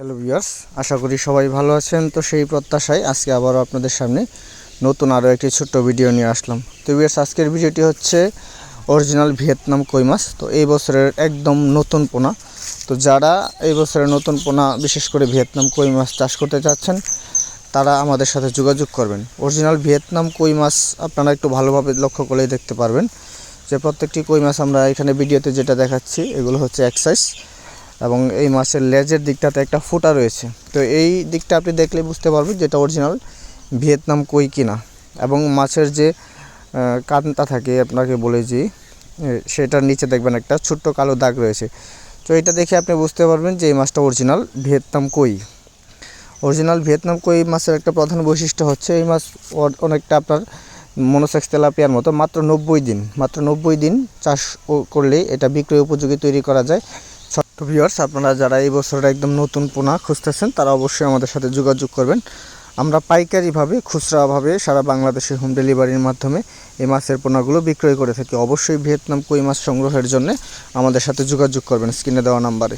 Hello viewers আশা করি সবাই ভালো আছেন। তো সেই প্রত্যাশায় আজকে আবারও আপনাদের সামনে নতুন আরও একটি ছোট্ট ভিডিও নিয়ে আসলাম। তো ভিউয়ার্স আজকের ভিডিওটি হচ্ছে অরিজিনাল ভিয়েতনাম কই মাছ। তো এই বছরের একদম নতুন পোনা। তো যারা এই বছরের নতুন পোনা, বিশেষ করে ভিয়েতনাম কই মাছ চাষ করতে চাচ্ছেন, তারা আমাদের সাথে যোগাযোগ করবেন। অরিজিনাল ভিয়েতনাম কই মাছ আপনারা একটু ভালোভাবে লক্ষ্য করলেই দেখতে পারবেন। যে প্রত্যেকটি কই মাছ আমরা এখানে ভিডিওতে যেটা দেখাচ্ছি, এগুলো হচ্ছে এক সাইজ এবং এই মাছের লেজের দিকটাতে একটা ফোঁটা রয়েছে। তো এই দিকটা আপনি দেখলে বুঝতে পারবেন যেটা অরিজিনাল ভিয়েতনাম কই কিনা। এবং মাছের যে কান্তা থাকে, আপনাকে বলে যে সেটার নিচে দেখবেন একটা ছোট্ট কালো দাগ রয়েছে। তো এটা দেখে আপনি বুঝতে পারবেন যে এই মাছটা অরিজিনাল ভিয়েতনাম কই। অরিজিনাল ভিয়েতনাম কই মাছের একটা প্রধান বৈশিষ্ট্য হচ্ছে, এই মাছ অনেকটা আপনার মনোসেক্স তেলাপিয়ার মতো, মাত্র নব্বই দিন। মাত্র নব্বই দিন চাষ করলেই এটা বিক্রয় উপযোগী তৈরি করা যায়। ছোট্ট ভিওর্স আপনারা যারা এই বছরের একদম নতুন পোনা খুঁজতেছেন, তারা অবশ্যই আমাদের সাথে যোগাযোগ করবেন। আমরা পাইকারিভাবে, খুচরাভাবে সারা বাংলাদেশে হোম ডেলিভারির মাধ্যমে এই মাছের পোনাগুলো বিক্রয় করে থাকি। অবশ্যই ভিয়েতনাম কই মাছ সংগ্রহের জন্য আমাদের সাথে যোগাযোগ করবেন স্ক্রিনে দেওয়া নাম্বারে।